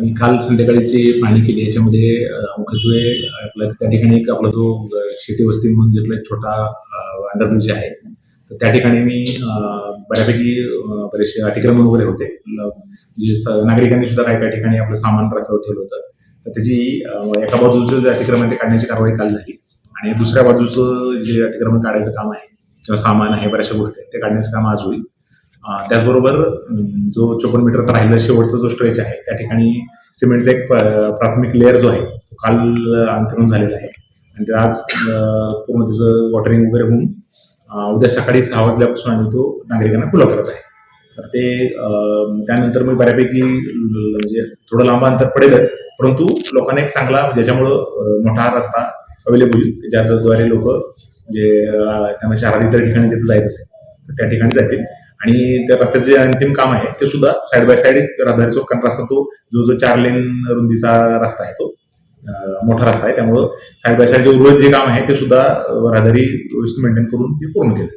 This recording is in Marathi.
मी काल संध्याकाळीची पाहणी केली याच्यामध्ये मुख्यत्वे आपला त्या ठिकाणी एक आपला जो शेती वस्ती म्हणून घेतला एक छोटा अंडरब्रिज आहे तर त्या ठिकाणी मी बऱ्यापैकी बरेचसे अतिक्रमण वगैरे होते. जे स- नागरिकांनी सुद्धा काही काही ठिकाणी आपलं सामान रस्त्यावर ठेवलं होतं. तर त्याची एका बाजूचं जे अतिक्रमण आहे ते काढण्याची कारवाई काल झाली आणि दुसऱ्या बाजूचं जे अतिक्रमण काढायचं काम आहे किंवा सामान आहे बऱ्याचशा गोष्टी आहेत ते काढण्याचं काम आज होईल. त्याचबरोबर जो चोपन्न मीटरचा राहिलेला शेवटचा जो स्ट्रेच आहे त्या ठिकाणी सिमेंटचा एक प- प्राथमिक लेअर जो आहे तो काल अंतरण झालेला आहे. आणि ते आज पूर्ण त्याचं वॉटरिंग वगैरे होऊन उद्या सकाळी सहा वाजल्यापासून आम्ही तो नागरिकांना खुला करत आहे. तर ते त्यानंतर मग बऱ्यापैकी म्हणजे थोडं लांब अंतर पडेलच परंतु लोकांना एक चांगला ज्याच्यामुळं मोठा रस्ता अवेलेबल होईल ज्याद्वारे लोक म्हणजे त्यांना शहरात इतर ठिकाणी जिथं जायचं असेल तर त्या ठिकाणी जातील. आणि त्या रस्त्याचे जे अंतिम काम आहे ते सुद्धा साईड बाय साईड रहदारी चौकान रस्ता तो जो जो चार लेन रुंदीचा रस्ता आहे तो मोठा रस्ता आहे. त्यामुळं साईड बाय साईड जे उर्वरित जे काम आहे ते सुद्धा राधारी व्यवस्थित मेंटेन करून ते पूर्ण केलं.